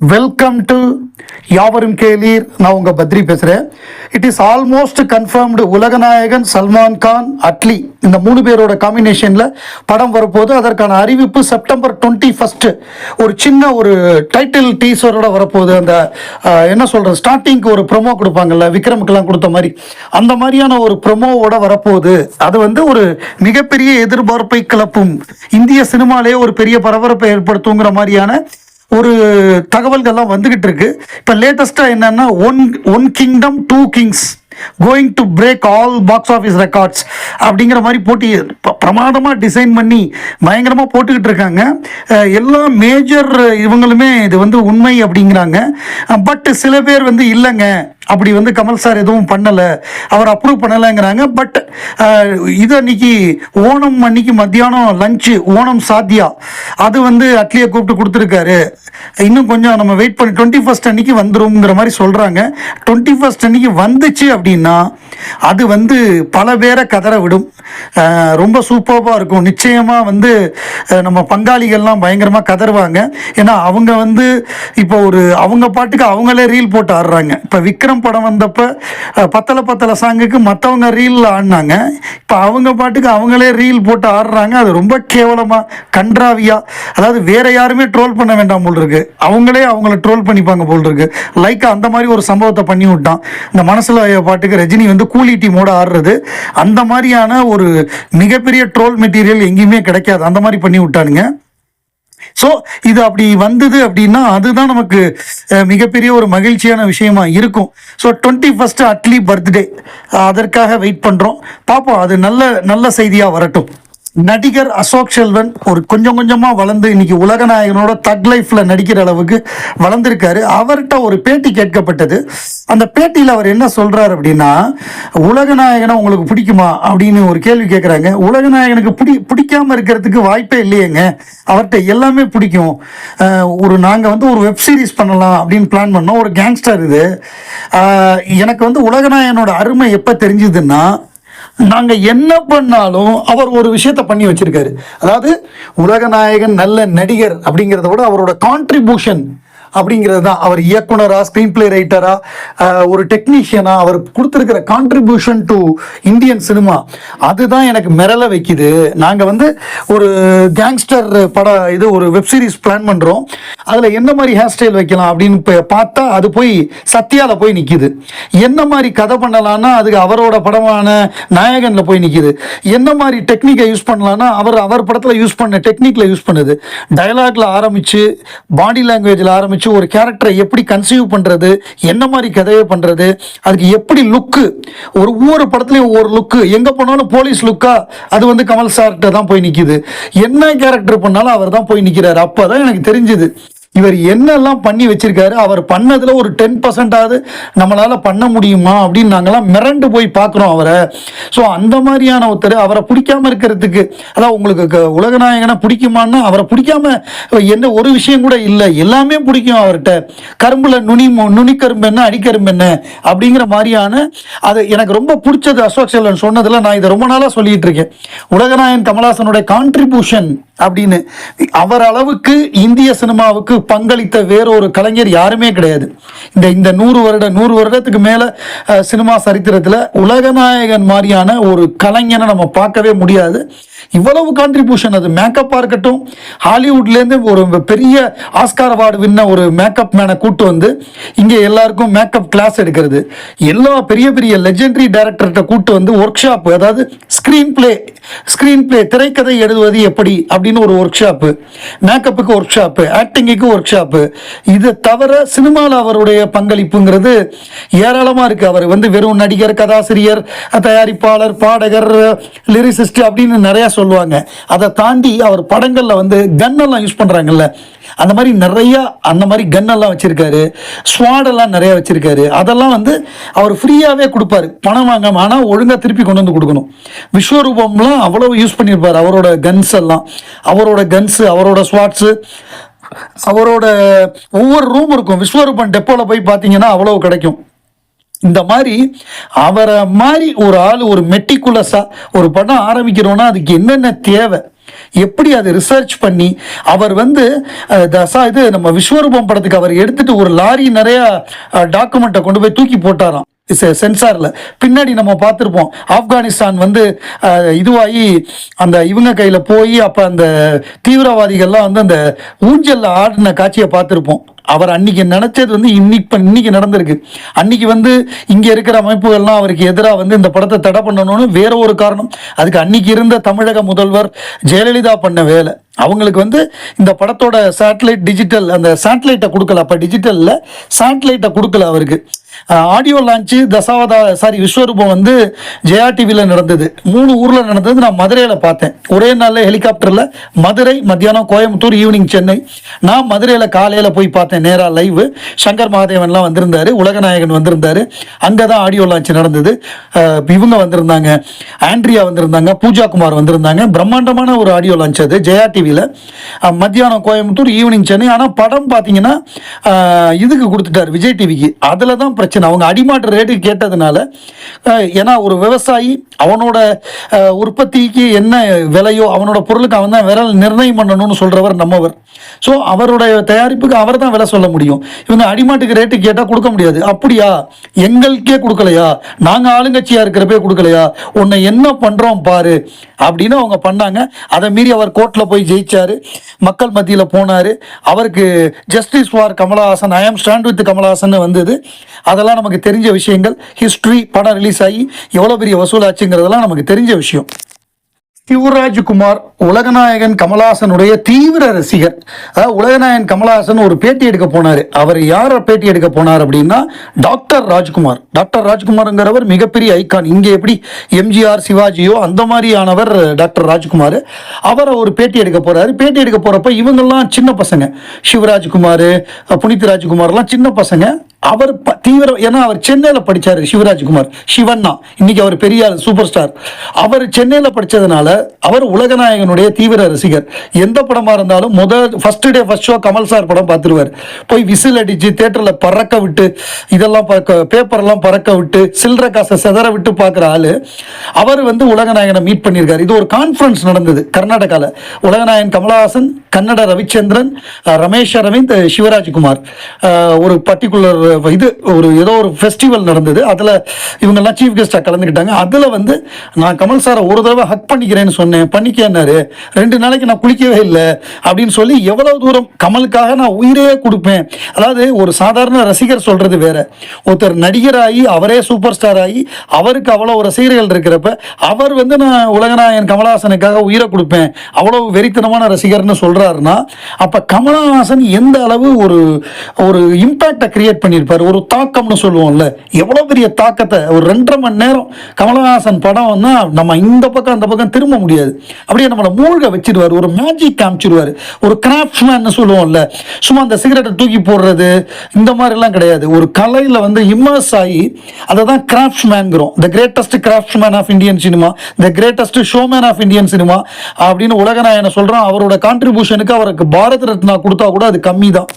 Welcome to யாவரும் கேளீர். நான் உங்க பத்ரி பேசுறேன். இட் இஸ் ஆல்மோஸ்ட் கன்ஃபர்ம்டு உலகநாயகன் சல்மான் கான் அட்லி. இந்த மூணு பேரோட காம்பினேஷன்ல படம் வரப்போது. அதற்கான அறிவிப்பு செப்டம்பர் டுவெண்ட்டி ஃபர்ஸ்ட் ஒரு சின்ன ஒரு டைட்டில் டீசரோட வரப்போகுது. அந்த என்ன சொல்றது ஸ்டார்டிங்க்கு ஒரு ப்ரொமோ கொடுப்பாங்கல்ல விக்ரமுக்கெல்லாம் கொடுத்த மாதிரி. அந்த மாதிரியான ஒரு ப்ரொமோவோட வரப்போகுது. அது வந்து ஒரு மிகப்பெரிய எதிர்பார்ப்பை கிளப்பும். இந்திய சினிமாலேயே ஒரு பெரிய பரபரப்பை ஏற்படுத்துங்கிற மாதிரியான ஒரு தகவல்கள்லாம் வந்துகிட்டு இருக்கு. இப்போ லேட்டஸ்ட்டாக என்னன்னா one one kingdom two kings going to break all box office records அப்படிங்கிற மாதிரி போட்டி ப- டிசைன் பண்ணி பயங்கரமாக போட்டுக்கிட்டு இருக்காங்க. எல்லா மேஜர் இவங்களுமே இது வந்து உண்மை அப்படிங்கிறாங்க. பட் சில பேர் வந்து இல்லைங்க. அப்படி வந்து கமல் சார் எதுவும் பண்ணலை. அவர் அப்ரூவ் பண்ணலைங்கிறாங்க. பட் இது அன்னைக்கு ஓணம் அன்னைக்கு மத்தியானம் லஞ்சு ஓணம் சாத்தியா அது வந்து அட்லியை கூப்பிட்டு கொடுத்துருக்காரு. இன்னும் கொஞ்சம் நம்ம வெயிட் பண்ணி டுவெண்ட்டி ஃபஸ்ட் அன்னைக்கு வந்துருங்கிற மாதிரி சொல்கிறாங்க டுவெண்ட்டி ஃபஸ்ட் அன்னைக்கு வந்துச்சு அப்படின்னா அது வந்து பல பேரை கதற விடும். ரொம்ப சூப்பராக இருக்கும். நிச்சயமாக வந்து நம்ம பங்காளிகள்லாம் பயங்கரமாக கதறுவாங்க. ஏன்னா அவங்க வந்து இப்போ ஒரு அவங்க பாட்டுக்கு அவங்களே ரீல் போட்டு ஆடுறாங்க. இப்போ விக்ரம் படம் வந்தப்போ பத்தல பத்தல சாங்குக்கு மற்றவங்க ரீல் ஆடினாங்க. இப்போ அவங்க பாட்டுக்கு அவங்களே ரீல் போட்டு ஆடுறாங்க. அது ரொம்ப கேவலமாக கன்றாவியா அதாவது வேற யாருமே ட்ரோல் பண்ண வேண்டாம் போல் இருக்கு. அவங்களே அவங்கள ட்ரோல் பண்ணிப்பாங்க போல் இருக்கு. லைக்கா அந்த மாதிரி ஒரு சம்பவத்தை பண்ணி விட்டான். இந்த மனசில் பாட்டுக்கு ரஜினி வந்து கூலி டீமோட ஆடுறது. அந்த மாதிரியான ஒரு மிகப்பெரிய ட்ரோல் மெட்டீரியல் எங்கேயுமே கிடைக்காது. அந்த மாதிரி பண்ணி விட்டானுங்க. ஸோ இது அப்படி வந்தது அப்படின்னா அதுதான் நமக்கு மிகப்பெரிய ஒரு மகிழ்ச்சியான விஷயமா இருக்கும். So twenty first Atlee birthday அதற்காக வெயிட் பண்ணுறோம் பார்ப்போம் அது நல்ல நல்ல செய்தியாக வரட்டும். நடிகர் அசோக் செல்வன் ஒரு கொஞ்சம் கொஞ்சமாக வளர்ந்து இன்னைக்கு உலகநாயகனோட தக் லைஃப்பில் நடிக்கிற அளவுக்கு வளர்ந்துருக்காரு. அவர்கிட்ட ஒரு பேட்டி கேட்கப்பட்டது. அந்த பேட்டியில் அவர் என்ன சொல்கிறார் அப்படின்னா உலகநாயகனை உங்களுக்கு பிடிக்குமா? அப்படின்னு ஒரு கேள்வி கேட்குறாங்க உலகநாயகனுக்கு பிடி பிடிக்காம இருக்கிறதுக்கு வாய்ப்பே இல்லையேங்க. அவர்கிட்ட எல்லாமே பிடிக்கும். ஒரு நாங்கள் வந்து ஒரு வெப் சீரிஸ் பண்ணலாம் அப்படின்னு பிளான் பண்ணோம். ஒரு கேங்ஸ்டர் இது. எனக்கு வந்து உலகநாயகனோட அருமை எப்போ தெரிஞ்சுதுன்னா நாங்கள் என்ன பண்ணாலும் அவர் ஒரு விஷயத்த பண்ணி வச்சிருக்காரு. அதாவது உலகநாயகன் நல்ல நடிகர் அப்படிங்கிறத விட அவரோட கான்ட்ரிபியூஷன் அப்படிங்கிறது தான் அவர் இயக்குனரா ஸ்க்ரீன் பிளே ரைட்டரா ஒரு டெக்னீஷியனா அவர் கொடுத்துருக்கிற கான்ட்ரிபியூஷன் டு இந்தியன் சினிமா அதுதான் எனக்கு மிரள வைக்குது. நாங்கள் வந்து ஒரு கேங்ஸ்டர் பட இது ஒரு வெப்சீரிஸ் பிளான் பண்ணுறோம் அதில் என்ன மாதிரி ஹேர் ஸ்டைல் வைக்கலாம் அப்படின்னு இப்போ பார்த்தா அது போய் சத்யாவில் போய் நிற்கிது என்ன மாதிரி கதை பண்ணலான்னா அதுக்கு அவரோட படமான நாயகனில் போய் நிற்கிது என்ன மாதிரி டெக்னிக்கை யூஸ் பண்ணலான்னா அவர் அவர் படத்தில் யூஸ் பண்ண டெக்னிக்கில் யூஸ் பண்ணுது. டைலாக்ல ஆரம்பித்து பாடி லாங்குவேஜில் ஆரம்பித்து ஒரு கேரக்டரை எப்படி கன்சீவ் பண்ணுறது என்ன மாதிரி கதையை பண்ணுறது அதுக்கு எப்படி லுக்கு ஒரு ஒவ்வொரு படத்துலையும் ஒவ்வொரு லுக்கு எங்கே போனாலும் போலீஸ் லுக்காக அது வந்து கமல் சார்கிட்ட தான் போய் நிற்கிது என்ன கேரக்டர் பண்ணாலும் அவர் தான் போய் நிற்கிறாரு அப்போ தான் எனக்கு தெரிஞ்சுது. இவர் என்னெல்லாம் பண்ணி வச்சிருக்காரு? அவர் பண்ணதில் ஒரு டென் பர்சன்டாவது நம்மளால் பண்ண முடியுமா அப்படின்னு நாங்கள்லாம் மிரண்டு போய் பார்க்குறோம் அவரை. ஸோ அந்த மாதிரியான ஒருத்தர் அவரை பிடிக்காம இருக்கிறதுக்கு அதாவது உங்களுக்கு க- உலகநாயகனை பிடிக்குமான்னா அவரை பிடிக்காம என்ன ஒரு விஷயம் கூட இல்லை. எல்லாமே பிடிக்கும் அவர்கிட்ட. கரும்பில் நுனி மு- நுனிக்கரும்பு என்ன அடிக்கரும்பு என்ன அப்படிங்கிற மாதிரியான அது எனக்கு ரொம்ப பிடிச்சது அசோக் செல்வன் சொன்னதில் நான் இதை ரொம்ப நாளாக சொல்லிட்டு இருக்கேன். உலகநாயகன் கமலாசனுடைய கான்ட்ரிபியூஷன் அப்படின்னு அவர் அளவுக்கு இந்திய சினிமாவுக்கு பங்களித்த வேறொரு கலைஞர் யாருமே கிடையாது. இந்த இந்த நூறு வருட நூறு வருடத்துக்கு மேலே சினிமா சரித்திரத்தில் உலகநாயகன் மாதிரியான ஒரு கலைஞனை நம்ம பார்க்கவே முடியாது. இவ்வளவு கான்ட்ரிபியூஷன் அது மேக்கப்பாக இருக்கட்டும். ஹாலிவுட்லேருந்து ஒரு பெரிய ஆஸ்கார் அவார்டு வின்ன ஒரு மேக்கப் மேனை கூட்டு வந்து இங்கே எல்லாருக்கும் மேக்கப் கிளாஸ் எடுக்கிறது. எல்லா பெரிய பெரிய லெஜெண்டரி டைரக்டர்கிட்ட கூட்டு வந்து ஒர்க் ஷாப் அதாவது ஸ்க்ரீன் பிளே ஸ்க்ரீன் பிளே திரைக்கதை எழுதுவது எப்படி அப்படின்னு ஒரு ஒர்க் ஷாப்பு மேக்கப்புக்கு ஒர்க் ஷாப்பு ஆக்டிங்குக்கு ஒர்க் ஷாப்பு இது தவிர சினிமாவில் அவருடைய பங்களிப்புங்கிறது ஏராளமாக இருக்குது அவர் வந்து வெறும் நடிகர் கதாசிரியர் தயாரிப்பாளர் பாடகர் லிரிசிஸ்ட் அப்படின்னு நிறையா சொல்லுவாங்க. அதை தாண்டி அவர் படங்களில் வந்து கன்னெல்லாம் யூஸ் பண்ணுறாங்கல்ல அந்த மாதிரி நிறையா அந்த மாதிரி கன்னெல்லாம் வச்சிருக்காரு. ஸ்வாடெல்லாம் நிறையா வச்சிருக்காரு. அதெல்லாம் வந்து அவர் ஃப்ரீயாகவே கொடுப்பாரு. பணம் வாங்காமல் ஆனால் ஒழுங்காக திருப்பி கொண்டு வந்து கொடுக்கணும். விஸ்வரூபம்லாம் அவ்வளவு யூஸ் பண்ணியிருப்பார் அவரோட கன்ஸ் எல்லாம். அவரோட கன்ஸு அவரோட ஸ்வாட்ஸு அவரோட ஒவ்வொரு ரூம் இருக்கும். விஸ்வரூபன் டெப்போவில் போய் பார்த்தீங்கன்னா அவ்வளோ கிடைக்கும். இந்த மாதிரி அவரை மாதிரி ஒரு ஆள் ஒரு மெட்டிகுலஸாக ஒரு படம் ஆரம்பிக்கிறோன்னா அதுக்கு என்னென்ன தேவை? எப்படி அதை ரிசர்ச் பண்ணி அவர் வந்து தசா இது நம்ம விஸ்வரூபம் படத்துக்கு அவர் எடுத்துட்டு ஒரு லாரி நிறையா டாக்குமெண்ட்டை கொண்டு போய் தூக்கி போட்டாராம். சென்சாரில் பின்னாடி நம்ம பார்த்துருப்போம். ஆப்கானிஸ்தான் வந்து இதுவாகி அந்த இவங்க கையில் போய் அப்போ அந்த தீவிரவாதிகள்லாம் வந்து அந்த ஊஞ்சலில் ஆடின காட்சியை பார்த்துருப்போம். அவர் அன்னைக்கு நினைச்சது வந்து இன்னைக்கு இன்னைக்கு நடந்திருக்கு. அன்னைக்கு வந்து இங்கே இருக்கிற அமைப்புகள்லாம் அவருக்கு எதிராக வந்து இந்த படத்தை தடை பண்ணணும்னு வேற ஒரு காரணம். அதுக்கு அன்னைக்கு இருந்த தமிழக முதல்வர் ஜெயலலிதா பண்ண வேலை. அவங்களுக்கு வந்து இந்த படத்தோட சேட்டலைட் டிஜிட்டல் அந்த சேட்டலைட்டை கொடுக்கல. அப்போ டிஜிட்டலில் சேட்டலைட்டை கொடுக்கல அவருக்கு. ஆடியோ லான்ச்சு தசாவதா சாரி விஸ்வரூபம் வந்து ஜெயா டிவியில் நடந்தது. மூணு ஊரில் நடந்தது நான் மதுரையில் பார்த்தேன். ஒரே நாளில் ஹெலிகாப்டரில் மதுரை மத்தியானம் கோயம்புத்தூர் ஈவினிங் சென்னை. நான் மதுரையில் காலையில் போய் பார்த்தேன் நேராக லைவ் சங்கர் மகாதேவன்லாம் வந்திருந்தாரு உலகநாயகன் வந்திருந்தாரு. அங்கே தான் ஆடியோ லான்ச் நடந்தது இவங்க வந்திருந்தாங்க ஆண்ட்ரியா வந்திருந்தாங்க பூஜா குமார் வந்திருந்தாங்க. பிரம்மாண்டமான ஒரு ஆடியோ லான்ச் அது ஜெயா டிவி டிவியில் மத்தியானம் கோயம்புத்தூர் ஈவினிங் சென்னை. ஆனால் படம் பார்த்தீங்கன்னா இதுக்கு கொடுத்துட்டார் விஜய் டிவிக்கு. அதில் தான் பிரச்சனை. அவங்க அடிமாட்டு ரேட்டு கேட்டதுனால ஏன்னா ஒரு விவசாயி அவனோட உற்பத்திக்கு என்ன விலையோ அவனோட பொருளுக்கு அவன் தான் விரல் நிர்ணயம் பண்ணணும்னு சொல்கிறவர் நம்மவர். ஸோ அவருடைய தயாரிப்புக்கு அவர் தான் விலை சொல்ல முடியும். இவங்க அடிமாட்டுக்கு ரேட்டு கேட்டால் கொடுக்க முடியாது. அப்படியா? எங்களுக்கே கொடுக்கலையா? நாங்கள் ஆளுங்கட்சியாக இருக்கிறப்பே கொடுக்கலையா? உன்னை என்ன பண்ணுறோம் பாரு. அப்படின்னு அவங்க பண்ணாங்க. அதை மீறி அவர் கோர்ட்டில் போய் ஜெயிச்சார். மக்கள் மத்தியில் போனார். அவருக்கு ஜஸ்டிஸ் ஃபார் கமலஹாசன் ஐ ஆம் ஸ்டாண்ட் வித் கமலஹாசன் வந்தது. அதெல்லாம் நமக்கு தெரிஞ்ச விஷயங்கள். ஹிஸ்ட்ரி படம் ரிலீஸ் ஆகி எவ்வளோ பெரிய வசூலாச்சுங்கிறதெல்லாம் நமக்கு தெரிஞ்ச விஷயம். சிவராஜ்குமார் உலகநாயகன் கமலஹாசனுடைய தீவிர ரசிகர். அதாவது உலகநாயகன் கமலஹாசன் ஒரு பேட்டி எடுக்க போனார். அவர் யாரை பேட்டி எடுக்க போனார் அப்படின்னா டாக்டர் ராஜ்குமார். டாக்டர் ராஜ்குமார்ங்கிறவர் மிகப்பெரிய ஐகான். இங்கே எப்படி எம்ஜிஆர் சிவாஜியோ அந்த மாதிரியானவர் டாக்டர் ராஜ்குமார். அவரை ஒரு பேட்டி எடுக்க போறாரு. பேட்டி எடுக்க போகிறப்ப இவங்கெல்லாம் சின்ன பசங்க. சிவராஜ்குமார் புனித் ராஜ்குமார்லாம் சின்ன பசங்க. அவர் தீவிர ஏன்னா அவர் சென்னையில் படிச்சாரு சிவராஜ்குமார். சிவண்ணா. இன்னைக்கு அவர் பெரியார் சூப்பர் ஸ்டார். அவர் சென்னையில் படிச்சதுனால அவர் உலகநாயகன் உலகநாயகனுடைய தீவிர ரசிகர். எந்த படமா இருந்தாலும் முதல் first day first show Kamal sir படம் பார்த்துருவார். போய் விசில் அடிச்சு தேட்டரில் பறக்க விட்டு இதெல்லாம் பார்க்க பேப்பர்லாம் பறக்க விட்டு சில்லற காசை செதற விட்டு பார்க்குற ஆளு அவர் வந்து உலகநாயகனை மீட் பண்ணியிருக்காரு. இது ஒரு கான்ஃபரன்ஸ் நடந்தது கர்நாடகாவில் உலகநாயகன் கமலஹாசன் கன்னட ரவிச்சந்திரன் ரமேஷ் அரவிந்த் சிவராஜ்குமார் ஒரு பர்டிகுலர் இது ஒரு ஏதோ ஒரு ஃபெஸ்டிவல் நடந்தது. அதில் இவங்கெல்லாம் சீஃப் கெஸ்ட்டாக கலந்துக்கிட்டாங்க. அதில் வந்து நான் கமல் சாரை ஒரு தடவை ஹக் பண்ணிக்கிறேன்னு சொன்னேன். பண்ணிக்கன்னாரு. ரெண்டு நாளைக்கு நான் குளிக்கவே இல்லை அப்படின்னு சொல்லி எவ்வளோ தூரம் கமலுக்காக நான் உயிரே கொடுப்பேன். அதாவது ஒரு சாதாரண ரசிகர் சொல்கிறது வேற. ஒருத்தர் நடிகராகி அவரே சூப்பர் ஸ்டார் ஆகி அவருக்கு அவ்வளோ ரசிகர்கள் இருக்கிறப்ப அவர் வந்து நான் உலகநாயகன் கமலஹாசனுக்காக உயிரை கொடுப்பேன். அவ்வளோ வெறித்தனமான ரசிகர்னு சொல்கிறாருன்னா அப்ப கமலஹாசன் எந்த அளவு ஒரு ஒரு இம்பேக்டை கிரியேட் பண்ணியிருப்பார் ஒரு தாக்கம்னு சொல்லுவோம்ல. எவ்வளோ பெரிய தாக்கத்தை? ஒரு ரெண்டரை மணி நேரம் கமலஹாசன் படம்னா நம்ம இந்த பக்கம் அந்த பக்கம் திரும்ப முடியாது. அப்படியே நம்மளை மூழ்க வச்சிருவார். ஒரு மேஜிக் காமிச்சிருவார். ஒரு கிராஃப்ட்மேன் சொல்லுவோம்ல. சும்மா அந்த சிகரெட்டை தூக்கி போடுறது இந்த மாதிரிலாம் கிடையாது. ஒரு கலையில் வந்து இம்மர்ஸ் ஆகி அதை தான் கிராஃப்ட்மேன்கிறோம் the greatest craftsman of Indian cinema the greatest showman of Indian cinema அப்படின்னு உலகநாயனை சொல்கிறோம் அவரோட கான்ட்ரிபியூஷனுக்கு அவருக்கு பாரத் ரத்னா கொடுத்தா கூட அது கம்மி தான்